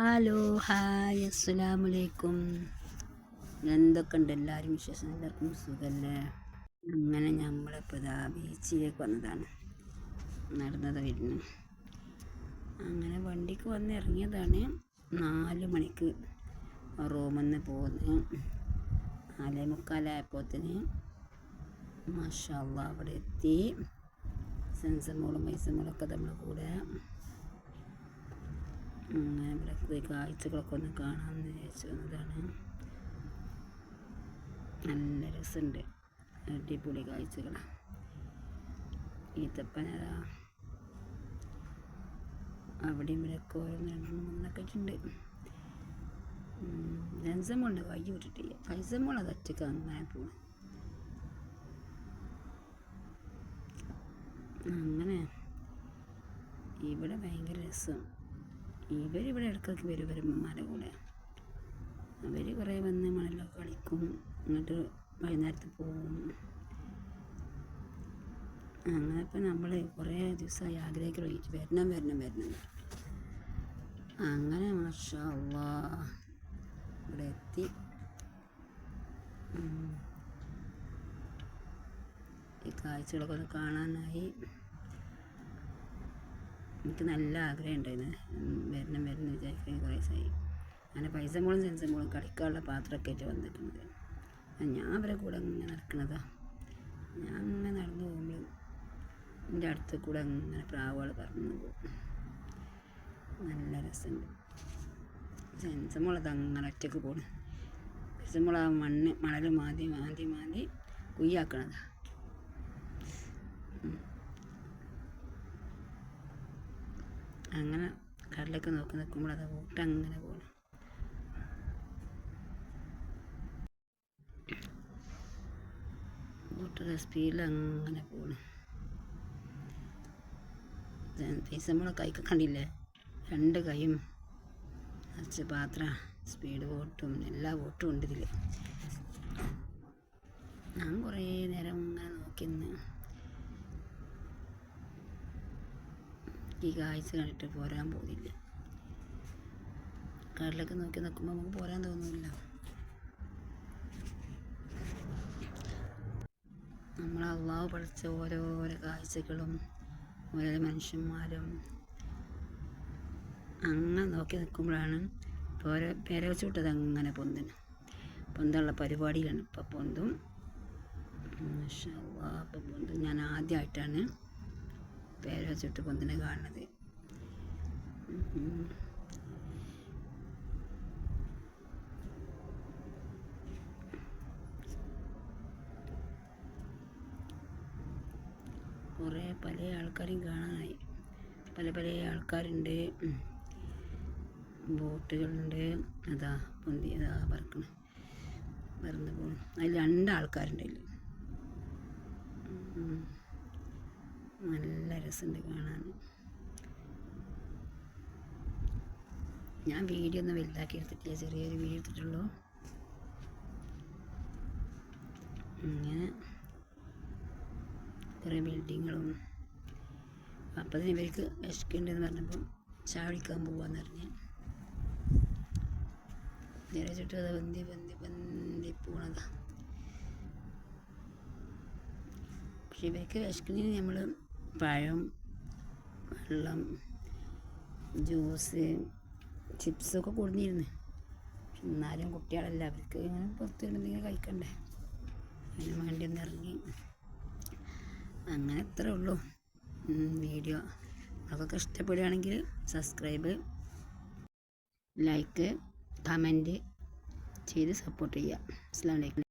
Hello hi അസ്സലാമലൈക്കും എന്തൊക്കെ ഉണ്ട് എല്ലാവരും വിശേഷം? എല്ലാവർക്കും സുഖമല്ലേ അങ്ങനെ നമ്മളിപ്പോൾ ഇതാ ബീച്ചിലേക്ക് വന്നതാണ്. നടന്നത് വരുന്നു അങ്ങനെ വണ്ടിക്ക് വന്ന് ഇറങ്ങിയതാണ് നാല് മണിക്ക്. റൂമിൽ നിന്ന് പോന്ന്. നാലേ മുക്കാലായപ്പോത്തിന് മാഷാ അവിടെ എത്തി. സെൻസമോളും മൈസമോളൊക്കെ നമ്മുടെ കൂടെ ഇവിടെ കാഴ്ചകളൊക്കെ ഒന്ന് കാണാമെന്ന് വിചാരിച്ചു വന്നതാണ്. നല്ല രസമുണ്ട്. അടിപൊളി കാഴ്ചകളാണ് ഈത്തപ്പനതാ അവിടെയും ഇവിടെയൊക്കെ ഓരോന്ന് രണ്ടെണ്ണം മൂന്നൊക്കെ ഉണ്ട് ജൻസമ്മളുണ്ട് കൈ വിട്ടിട്ടില്ല. പൈസമ്മൾ അത് ഒറ്റയ്ക്ക് അങ്ങനെ പോകണം അങ്ങനെ. ഇവിടെ ഭയങ്കര രസം. ഇവരിവിടെ ഇടയ്ക്കൊക്കെ വരും ഇവരമ്മമാരുടെ കൂടെ. അവർ കുറേ വന്ന് മണലൊക്കെ കളിക്കും എന്നിട്ട് വൈകുന്നേരത്ത് പോകും അങ്ങനെ ഇപ്പം നമ്മൾ കുറേ ദിവസമായി ആഗ്രഹിക്കണം വരണം വരണം വരണം. അങ്ങനെ മാഷാ ഇവിടെ എത്തി. ഈ കാഴ്ചകളൊക്കെ ഒന്ന് കാണാനായി. എനിക്ക് നല്ല ആഗ്രഹം ഉണ്ടായിരുന്നു വരണം വരണം വിചാരിക്കാൻ കുറേ ദിവസമായി. അങ്ങനെ പൈസ മോളും സെൻസ മോളും കളിക്കാനുള്ള പാത്രമൊക്കെ ആയിട്ട് വന്നിട്ടുണ്ട്. ഞാൻ അവരെ കൂടെ അങ്ങനെ നടക്കണതാ. ഞാൻ അങ്ങനെ നടന്നു പോകുമ്പോൾ എന്റെ അടുത്ത് കൂടെ അങ്ങനെ പ്രാവുകൾ പറന്നു പോകും. നല്ല രസമുണ്ട്. സെൻസമോളത് അങ്ങനെ ഒറ്റയ്ക്ക് പോകണം സെൻസ മോൾ ആ മണ്ണ് മണൽ മാതി മാതി മാതി കുയ്യാക്കണതാണ് അങ്ങനെ കടലൊക്കെ നോക്കി നിൽക്കുമ്പോൾ അത് ഊട്ട അങ്ങനെ പോകണം ഊട്ടയുടെ സ്പീഡിൽ അങ്ങനെ പോകണം പൈസ നമ്മളെ കൈക്ക് കണ്ടില്ലേ? രണ്ട് കൈയും നിറച്ച് പാത്ര സ്പീഡ് ബോട്ടും എല്ലാ ബോട്ടും ഉണ്ട് ഇതിൽ ഞാൻ കുറേ നേരം ഇങ്ങനെ നോക്കി നിന്ന് ഈ കാഴ്ച കണ്ടിട്ട് പോരാൻ പോകുന്നില്ല കടലൊക്കെ നോക്കി നിൽക്കുമ്പോൾ നമുക്ക് പോരാൻ തോന്നില്ല. നമ്മൾ അള്ളാഹ് പഠിച്ച ഓരോരോ കാഴ്ചകളും ഓരോരോ മനുഷ്യന്മാരും അങ്ങനെ നോക്കി നിൽക്കുമ്പോഴാണ് ഇപ്പോൾ ഓരോ പേര വെച്ചുവിട്ടത് അങ്ങനെ പൊന്തിന് പൊന്തുള്ള പരിപാടിയിലാണ് ഇപ്പം പൊന്തും. അപ്പം പൊന്തും. ഞാൻ ആദ്യമായിട്ടാണ് പേര് വെച്ചിട്ട് പൊന്തിനെ കാണുന്നത്. കുറേ പല ആൾക്കാരെയും കാണാനായി. പല പല ആൾക്കാരുണ്ട്. ബോട്ടുകളുണ്ട്. അതാ പൊന്തി അതാ പറക്കണം. പറന്ന് പോകണം അതിൽ രണ്ടാൾക്കാരുണ്ട് അതിൽ രസമുണ്ട് കാണാൻ. ഞാൻ വീഡിയോ ഒന്നും വലുതാക്കി എടുത്തിട്ടില്ല ചെറിയൊരു വീഡിയോ എടുത്തിട്ടുള്ളൂ. ഇങ്ങനെ കുറേ ബിൽഡിങ്ങുകളും. അപ്പം ഇവർക്ക് വിശക്കുന്നുണ്ടെന്ന് പറഞ്ഞപ്പം ചാടിക്കാൻ പോവാന്ന് പറഞ്ഞ്. നേരെ ചുറ്റും അത് പന്തി പന്തി വന്തി പോണതാ. പക്ഷെ ഇവർക്ക് വിശക്കുന്നതിന് നമ്മൾ പഴം വെള്ളം ജ്യൂസ് ചിപ്സൊക്കെ കൊടുന്നിരുന്നു. എന്നാലും കുട്ടികളല്ല അവർക്ക് ഇങ്ങനെ പുറത്ത് എന്തെങ്കിലും കഴിക്കണ്ടേ? അതിന് വേണ്ടി ഒന്ന് ഇറങ്ങി. അങ്ങനെ അത്രേ ഉള്ളൂ. വീഡിയോ. അതൊക്കെ ഇഷ്ടപ്പെടുകയാണെങ്കിൽ സബ്സ്ക്രൈബ് ലൈക്ക് കമന്റ് ചെയ്ത് സപ്പോർട്ട് ചെയ്യുക. അസ്സാം വലൈക്കും